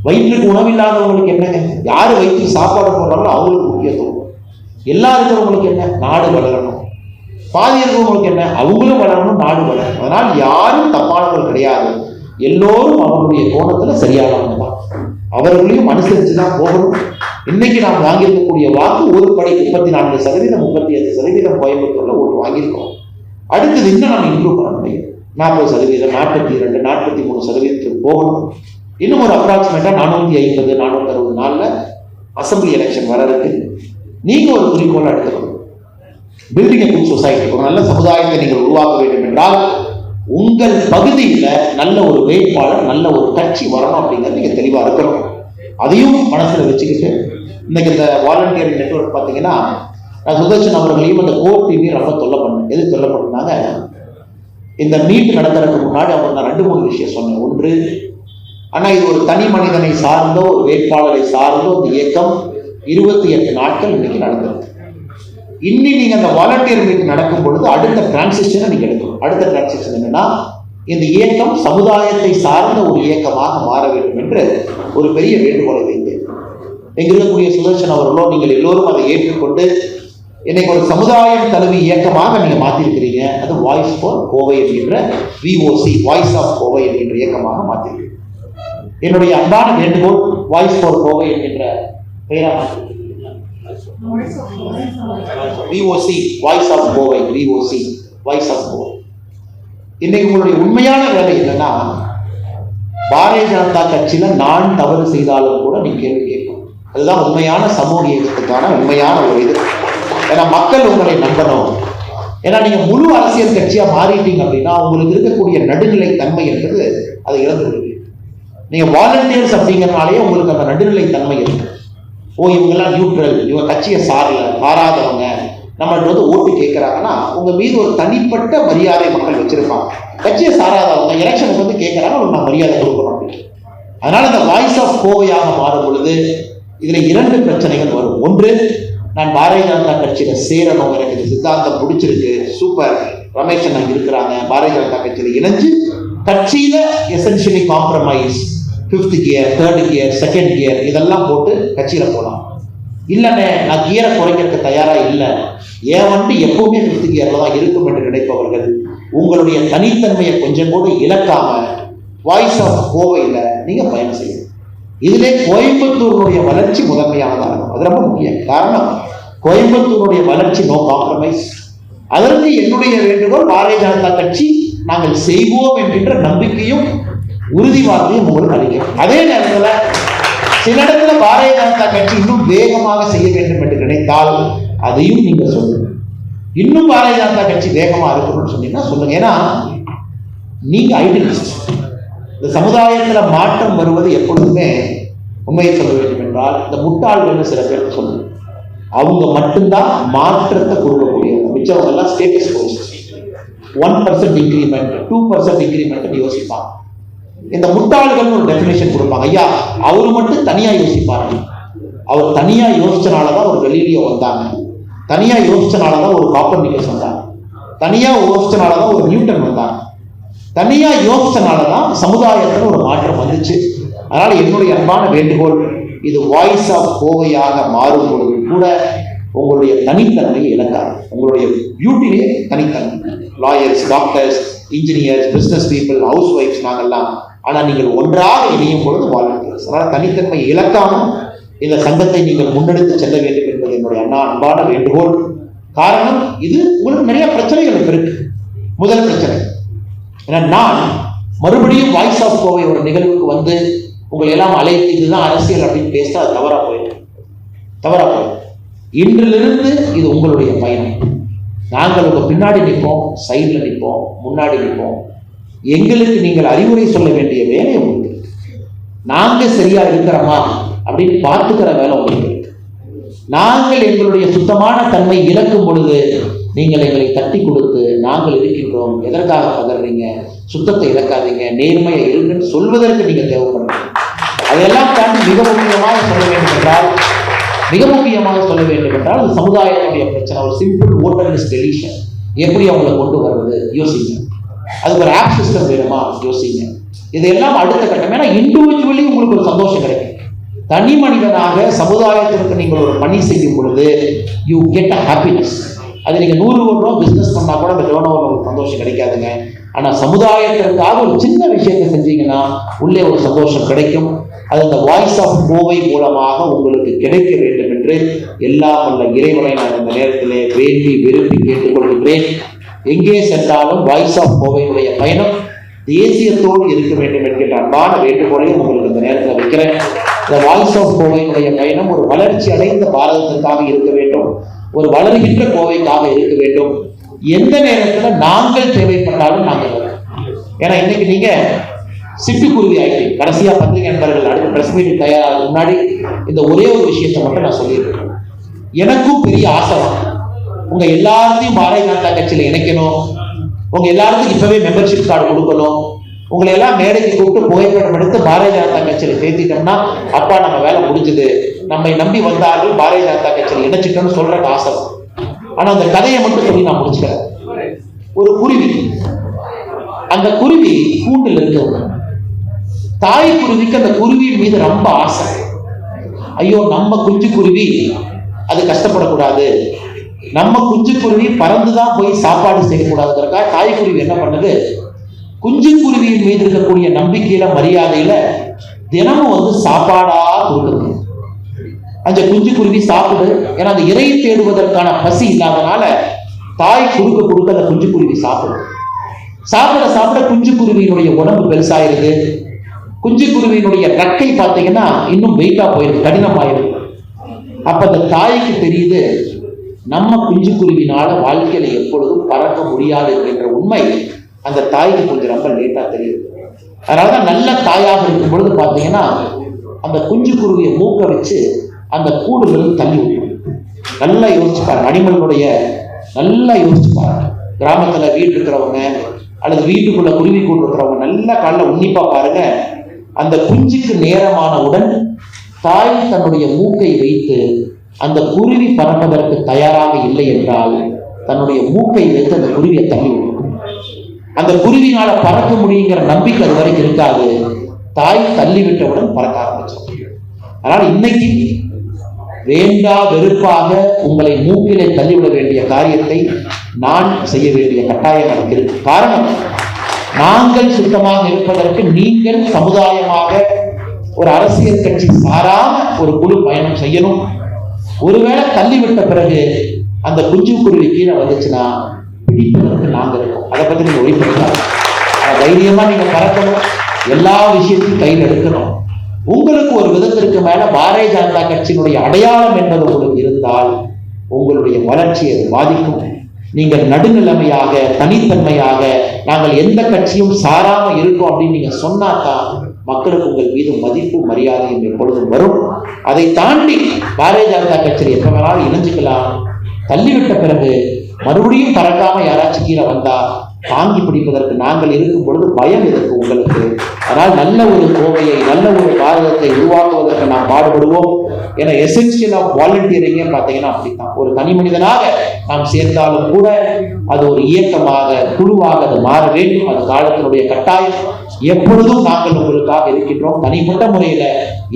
வயிற்றுக்கு உணவில்லாதவங்களுக்கு என்னங்க? யார் வயிற்றுக்கு சாப்பாடு போடுறாங்களோ அவங்களுக்கு முக்கியத்துவம். எல்லா இருக்கிறவங்களுக்கு என்ன? நாடு வளரணும். பாதி இருக்கிறவங்களுக்கு என்ன? அவங்களும் வளரணும் நாடு வளரணும். அதனால் யாரும் தப்பானவர்கள் கிடையாது. எல்லோரும் அவர்களுடைய கோணத்துல சரியானவங்க தான். அவர்களையும் அனுசரித்து தான் போகணும். இன்னைக்கு நாம் வாங்கியிருக்கக்கூடிய வாக்கு ஒரு படை முப்பத்தி நான்கு சதவீதம் முப்பத்தி ஐந்து சதவீதம் கோயம்புத்தூர்ல ஓட்டு வாங்கியிருக்கோம் அடுத்தது இன்னும் நம்ம இம்ப்ரூவ் பண்ண முடியும். நாற்பது சதவீதம் நாற்பத்தி இரண்டு நாற்பத்தி மூணு சதவீதத்துக்கு போகணும். இன்னும் ஒரு அப்ராக்சிமேட்டா நானூற்றி ஐம்பது நானூற்றி அறுபது நாளில் அசம்பிளி எலெக்ஷன் வர இருக்கு நீங்க ஒரு குறிக்கோள் எடுத்துக்கணும். பில்டிங் குட் சொசைட்டி ஒரு நல்ல சமுதாயத்தை நீங்கள் உருவாக்க வேண்டும் என்றால் உங்கள் பகுதியில் நல்ல ஒரு வேட்பாளர் நல்ல ஒரு கட்சி வரணும் அப்படிங்கிறது நீங்கள் தெளிவாக இருக்கணும். அதையும் மனசில் வச்சுக்கிட்டு இன்னைக்கு இந்த வாலண்டியர் நெட்வொர்க் பார்த்தீங்கன்னா நான் சுதர்ஷன் அவர்களையும் அந்த கோர் டீமையும் ரொம்ப தொல்லை பண்ணேன். எது தொல்லை பண்ணாங்க இந்த மீட் நடத்துறதுக்கு முன்னாடி அவங்க நான் ரெண்டு மூணு விஷயம் சொன்னேன். ஒன்று ஆனால் இது ஒரு தனி மனிதனை சார்ந்தோ ஒரு வேட்பாளரை சார்ந்தோ இந்த இயக்கம் இருபத்தி எட்டு நாட்கள் இன்னைக்கு நடந்திருக்கு. இன்னி நீங்கள் அந்த வாலண்டியர் மீட் நடக்கும் பொழுது அடுத்த டிரான்சிஷனை நீங்கள் எடுக்கணும். அடுத்த டிரான்சிஷன் என்னன்னா இந்த இயக்கம் சமுதாயத்தை சார்ந்த ஒரு இயக்கமாக மாற வேண்டும் என்று ஒரு பெரிய வேண்டுகோளை வைத்தேன் இங்க இருக்கக்கூடிய சுதர்சன் அவர்களோ நீங்கள் எல்லோரும் அதை ஏற்றுக்கொண்டு இன்னைக்கு ஒரு சமுதாயம் தழுவி இயக்கமாக நீங்கள் மாற்றிருக்கிறீங்க அது வாய்ஸ் ஃபார் கோவை என்கின்ற விஓசி வாய்ஸ் ஆஃப் கோவை என்கின்ற இயக்கமாக மாற்றிருக்கிறீங்க என்னுடைய அன்பான வேண்டுகோள் வாய்ஸ் ஃபார் கோவை என்கின்ற பெயராக VOC voice of Kovai VOC voice of Kovai இன்னைக்கு உங்களுடைய உண்மையான வேலை என்னன்னா பாரதிய ஜனதா கட்சியில நான் தவறு செய்தாலும் கூட நீங்க கேள்வி கேட்கணும். அதுதான் உண்மையான சமூக இயக்கத்துக்கான உண்மையான ஒரு இது. ஏன்னா மக்கள் உங்களை நம்பணும். ஏன்னா நீங்க முழு அரசியல் கட்சியா மாறிட்டீங்க அப்படின்னா உங்களுக்கு இருக்கக்கூடிய நடுநிலை தன்மை என்பது அதை இழந்து விடுவீங்க நீங்க வாலண்டியர்ஸ் அப்படிங்கறனாலே உங்களுக்கு அந்த நடுநிலை தன்மை இருக்கு. ஓ இவங்கெல்லாம் நியூட்ரல் இவங்க கட்சியை சாரல சாராதவங்க நம்மள்ட்ட வந்து ஓட்டு கேட்குறாங்கன்னா உங்கள் மீது ஒரு தனிப்பட்ட மரியாதை மக்கள் வச்சுருப்பாங்க. கட்சியை சாராதவங்க எலெக்ஷனுக்கு வந்து கேட்கறாங்க அவங்க நான் மரியாதை கொடுக்கணும். அதனால் இந்த வாய்ஸ் ஆஃப் கோவையாக மாறும் பொழுது இதில் இரண்டு பிரச்சனைகள் வரும். ஒன்று நான் பாரதிய ஜனதா கட்சியில் சேரணும் எனக்கு இந்த சித்தாந்தம் பிடிச்சிருக்கு சூப்பர் ரமேஷ் அங்கே இருக்கிறாங்க. பாரதிய ஜனதா கட்சியில் இணைஞ்சு கட்சியில் essentially compromise fifth gear third gear second gear இதெல்லாம் போட்டு கட்சியில் போகலாம் இல்லைண்ணே நான் கியரை குறைக்கிறதுக்கு தயாராக இல்லை. என் வண்டி எப்பவுமே ஃபிஃப்த் கியரில் தான் இருக்கும் என்று நினைப்பவர்கள் உங்களுடைய தனித்தன்மையை கொஞ்சம் கூட இழக்காம வாய்ஸ் ஆஃப் கோவையில் நீங்கள் பயணம் செய்யணும். இதிலே கோயம்புத்தூருடைய வளர்ச்சி முதன்மையானதாக இருக்கும் அது ரொம்ப முக்கியம். காரணம் கோயம்புத்தூருடைய வளர்ச்சி நோ காம்ப்ரமைஸ் அதற்கு என்னுடைய வேண்டுகோள் பாரதிய ஜனதா கட்சி நாங்கள் செய்வோம் என்கின்ற நம்பிக்கையும் உறுதி வார்த்தையும் உங்களுக்கு அளிக்கிறோம் அதே நேரத்தில் சில இடத்துல பாரதிய ஜனதா கட்சி இன்னும் வேகமாக செய்ய வேண்டும் என்று நினைத்தால் அதையும் நீங்கள் சொல்லுங்க. இன்னும் பாரதிய ஜனதா கட்சி வேகமாக இருக்கணும்னு சொன்னீங்கன்னா சொல்லுங்க. ஏன்னா நீங்க ஐடியலிஸ்ட் இந்த சமுதாயத்தில் மாற்றம் வருவது எப்பொழுதுமே உண்மையை சொல்ல வேண்டும் என்றால் இந்த முட்டாள்கள்னு சில பேருக்கு சொல்லுங்க. அவங்க மட்டும்தான் மாற்றத்தை கொடுக்கக்கூடியவங்க. மிச்சவங்க எல்லாம் status post one percent increment two percent increment யோசிப்பாங்க. இந்த முட்டாள்கள்னு ஒரு டெஃபினேஷன் கொடுப்பாங்க. ஐயா அவர் மட்டும் தனியாக யோசிப்பாரு? அவர் தனியாக யோசிச்சனால தான் ஒரு வெளியிலேயே வந்தாங்க. தனியாக யோசிச்சனால தான் ஒரு காப்பர்னிக்கஸ் வந்தாங்க. தனியாக யோசிச்சனால தான் ஒரு நியூட்டன் வந்தாங்க. தனியாக யோசிச்சனால தான் சமுதாயத்தில் ஒரு மாற்றம் வந்துச்சு. அதனால் என்னுடைய அன்பான வேண்டுகோள் இது வாய்ஸ் ஆஃப் கோவையாக மாறும் பொழுது கூட உங்களுடைய தனித்தன்மையை இழக்காது. உங்களுடைய பியூட்டிலே தனித்தன்மை. Lawyers doctors engineers business people house ஒய்ஃப்ஸ் நாங்கள்லாம் ஆனால் நீங்கள் ஒன்றாக இணையும் பொழுது வாலண்டியர்ஸ் அதனால் தனித்தன்மை இழக்காமல் இந்த சங்கத்தை நீங்கள் முன்னெடுத்து செல்ல வேண்டும் என்பது என்னுடைய அண்ணா அன்பான வேண்டுகோள். காரணம் இது உங்களுக்கு நிறைய பிரச்சனைகள் இருக்கு. முதல் பிரச்சனை ஏன்னா நான் மறுபடியும் வாய்ஸ் ஆஃப் கோவை ஒரு நிகழ்வுக்கு வந்து உங்களை எல்லாம் அழைத்து இதுதான் அரசியல் அப்படின்னு பேசினா அது தவறாக போயிடும். தவறாக போயிடும். இன்றிலிருந்து இது உங்களுடைய பயணம். நாங்கள் உங்கள் பின்னாடி நிற்போம் சைடில் நிற்போம் முன்னாடி நிற்போம். எங்களுக்கு நீங்கள் அறிவுரை சொல்ல வேண்டிய வேலை உங்களுக்கு நாங்கள் சரியாக இருக்கிறோமா அப்படின்னு பார்த்துக்கிற வேலை உங்களுக்கு நாங்கள் எங்களுடைய சுத்தமான தன்மை இழக்கும் பொழுது நீங்கள் எங்களை தட்டி கொடுத்து நாங்கள் இருக்கின்றோம். எதற்காக பதறீங்க? சுத்தத்தை இழக்காதீங்க. நேர்மையை இருங்கன்னு சொல்வதற்கு நீங்கள் தேவைப்படுறீங்க அதையெல்லாம் தாண்டி மிக முக்கியமாக சொல்ல வேண்டும் என்றால் மிக முக்கியமாக சொல்ல வேண்டும் என்றால் அது சமுதாயத்துடைய பிரச்சனை ஒரு சிம்பிள் ஓட்டர் டெலிஷன் எப்படி அவங்களை கொண்டு வர்றது யோசிங்க. அதுக்கு ஒரு ஆப் சிஸ்டம் வேணுமா? யோசிங்க. இதெல்லாம் அடுத்த கட்டம். ஏன்னா இண்டிவிஜுவலி உங்களுக்கு ஒரு சந்தோஷம் கிடைக்கும். தனி மனிதனாக சமுதாயத்திற்கு நீங்கள் ஒரு பணி செய்யும் பொழுது யூ கெட் அ ஹாப்பினஸ் அது நீங்கள் நூறு ரூபா பிஸ்னஸ் பண்ணால் கூட அந்த டேர்ன் ஓவர் சந்தோஷம் கிடைக்காதுங்க. ஆனால் சமுதாயத்திற்காக ஒரு சின்ன விஷயத்தை செஞ்சீங்கன்னா உள்ளே ஒரு சந்தோஷம் கிடைக்கும். அது அந்த வாய்ஸ் ஆஃப் கோவை மூலமாக உங்களுக்கு கிடைக்க வேண்டும் என்று எல்லாம் உள்ள இறைவனை நான் இந்த நேரத்திலே வேண்டி விரும்பி கேட்டுக்கொள்கின்றேன். எங்கே சென்றாலும் வாய்ஸ் ஆஃப் கோவையினுடைய பயணம் தேசியத்தோடு இருக்க வேண்டும் என்கின்ற அன்பான வேண்டுகோளையும் உங்களுக்கு இந்த நேரத்தில் வைக்கிறேன். இந்த வாய்ஸ் ஆஃப் கோவையினுடைய பயணம் ஒரு வளர்ச்சி அடைந்த பாரதத்திற்காக இருக்க வேண்டும். ஒரு வளர்கின்ற கோவைக்காக இருக்க வேண்டும். எந்த நேரத்தில் நாங்கள் தேவைப்பட்டாலும் நாங்கள் வருவோம் ஏன்னா இன்னைக்கு நீங்க சிட்டுக்குருவி ஆகிட்டீங்க கடைசியா பத்திரிகை நண்பர்கள் அடுத்த பிரஸ் மீட் தயாராக முன்னாடி இந்த ஒரே ஒரு விஷயத்தை மட்டும் நான் சொல்லியிருக்கேன். எனக்கும் பெரிய ஆசை தான். உங்க எல்லாத்தையும் பாரதிய ஜனதா கட்சியில இணைக்கணும். உங்க எல்லாருக்கும் இப்பவே மெம்பர்ஷிப் கார்டு கொடுக்கணும். உங்களை எல்லாம் மேடைக்கு கூப்பிட்டு புகைப்படம் எடுத்து பாரதிய ஜனதா கட்சியில சேர்த்திட்டோம்னா அப்பா நம்ம வேலை முடிஞ்சது. நம்மை நம்பி வந்தார்கள் பாரதிய ஜனதா கட்சியில் இணைச்சிட்டோம்னு சொல்றதுக்கு ஆசை ஆனா அந்த கதையை மட்டும் சொல்லி நான் முடிச்சுக்கிறேன். ஒரு குருவி. அந்த குருவி கூண்டில் இருக்கிறது. தாய் குருவிக்கு அந்த குருவியின் மீது ரொம்ப ஆசை. ஐயோ நம்ம குஞ்சு குருவி அது கஷ்டப்படக்கூடாது. நம்ம குஞ்சு குருவி பறந்துதான் போய் சாப்பாடு செய்யக்கூடாதுங்கிறக்காக தாய் குருவி என்ன பண்ணுது? குஞ்சு குருவியின் மீது இருக்கக்கூடிய நம்பிக்கையில மரியாதையில தினமும் வந்து சாப்பாடா கொடுக்குது. அந்த குஞ்சு குருவி சாப்பிடு. ஏன்னா அந்த இறை தேடுவதற்கான பசி இல்லாதனால தாய் குறுக்க கொடுக்க அந்த குஞ்சு குருவி சாப்பிடும். சாப்பிட சாப்பிட குஞ்சு குருவியினுடைய உடம்பு பெருசாயிருது குஞ்சு குருவியினுடைய ரெக்கை பார்த்தீங்கன்னா இன்னும் வெயிட்டா போயிருக்கு கடினமாயிருக்கு. அப்ப அந்த தாய்க்கு தெரியுது நம்ம குஞ்சு குருவினால வாழ்க்கையில எப்பொழுதும் பறக்க முடியாது என்கின்ற உண்மை அந்த தாய்க்கு கொஞ்சம் ரொம்ப லேட்டா தெரியுது. அதனாலதான் நல்ல தாயாக இருக்கும் பொழுது பார்த்தீங்கன்னா அந்த குஞ்சு குருவியை மூக்க வச்சு அந்த கூடுதலும் தள்ளி விட்டுரும் நல்லா யோசிச்சு பாருங்க அனிமல்களுடைய நல்லா யோசிச்சு பாருங்க கிராமத்துல வீடு இருக்கிறவங்க அல்லது வீட்டுக்குள்ள குருவி கூடு இருக்கிறவங்க நல்லா காலைல உன்னிப்பா பாருங்க. அந்த குஞ்சுக்கு நேரமானவுடன் தாய் தன்னுடைய மூக்கை வைத்து அந்த குருவி பறப்பதற்கு தயாராக இல்லை என்றால் தன்னுடைய மூக்கை வைத்து அந்த குருவியை தள்ளி விடும் அந்த குருவினால பறக்க முடியுங்கிற நம்பிக்கை அது வரைக்கும் இருக்காது. தாய் தள்ளிவிட்டவுடன் பறக்க ஆரம்பிச்சிடும். அதனால இன்னைக்கு வேண்டா வெறுப்பாக உங்களை மூக்கிலே தள்ளிவிட வேண்டிய காரியத்தை நான் செய்ய வேண்டிய கட்டாயம் எனக்கு இருக்கு. காரணம் நாங்கள் சுத்தமாக இருப்பதற்கு நீங்கள் சமுதாயமாக ஒரு அரசியல் கட்சி சாராம ஒரு குழு பயணம் செய்யணும். ஒருவேளை தள்ளிவிட்ட பிறகு அந்த குஞ்சு குருவி கீழே வந்துச்சுன்னா பிடிப்பதற்கு நாங்கள் இருக்கோம். அதை பற்றி நீங்கள் ஒளிப்படுத்தாங்க தைரியமா நீங்க பறக்கணும் எல்லா விஷயத்தையும் கையில் எடுக்கணும். உங்களுக்கு ஒரு விதத்திற்கு மேல பாரதிய ஜனதா கட்சியினுடைய அடையாளம் என்பது உங்களுக்கு இருந்தால் உங்களுடைய வளர்ச்சியை அது பாதிக்கும். நீங்கள் நடுநிலைமையாக தனித்தன்மையாக நாங்கள் எந்த கட்சியும் சாராம இருக்கோம் அப்படின்னு நீங்க சொன்னாதான் மக்களுக்கு உங்கள் மீது மதிப்பு மரியாதையும் எப்பொழுதும் வரும். அதை தாண்டி பாரதிய ஜனதா கட்சியில் எப்ப வேணாலும் இணைஞ்சுக்கலாம். தள்ளிவிட்ட பிறகு மறுபடியும் பறக்காம யாராச்சும் கீழே வந்தா தாங்கி பிடிப்பதற்கு நாங்கள் இருக்கும் பொழுது பயம் இருக்கு உங்களுக்கு. அதனால் நல்ல ஒரு கோவையை நல்ல ஒரு பாரதத்தை உருவாக்குவதற்கு நாம் பாடுபடுவோம். ஏன்னா எசென்சியல் ஆஃப் வாலண்டியரிங்கே பார்த்தீங்கன்னா அப்படித்தான். ஒரு தனி மனிதனாக நாம் சேர்ந்தாலும் கூட அது ஒரு இயக்கமாக குழுவாக அது மாற வேண்டும். அது காலத்தினுடைய கட்டாயம். எப்பொழுதும் நாங்கள் உங்களுக்காக இருக்கின்றோம். தனிப்பட்ட முறையில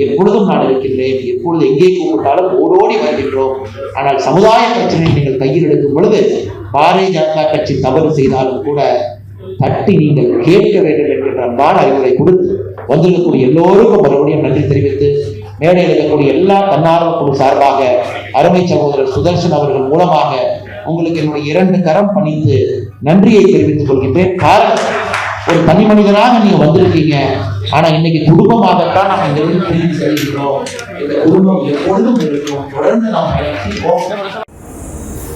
எப்பொழுதும் நான் இருக்கின்றேன். எப்பொழுது எங்கே கூப்பிட்டாலும் ஓடோடி வருகின்றோம். ஆனால் சமுதாய பிரச்சனை நீங்கள் கையில் எடுக்கும் பொழுது பாரதிய ஜனதா கட்சி தவறு செய்தாலும் கூட தட்டி நீங்கள் கேட்க வேண்டும் என்கின்ற அன்பான அறிவுரை கொடுத்து வந்திருக்கக்கூடிய எல்லோருக்கும் மறுபடியும் நன்றி தெரிவித்து மேடையில் இருக்கக்கூடிய எல்லா தன்னார்வ குழு சார்பாக அருமை சகோதரர் சுதர்சன் அவர்கள் மூலமாக உங்களுக்கு என்னுடைய இரண்டு கரம் பணிந்து நன்றியை தெரிவித்துக் கொள்கின்றேன். காரணம் ஒரு தனி மனிதனாக நீங்க வந்திருக்கீங்க. ஆனா இன்னைக்கு குடும்பமாகத்தான் நம்ம இந்த பிரிந்து செல்கிறோம். இந்த குடும்பம் எப்பொழுதும் இருக்கும். தொடர்ந்து நாம்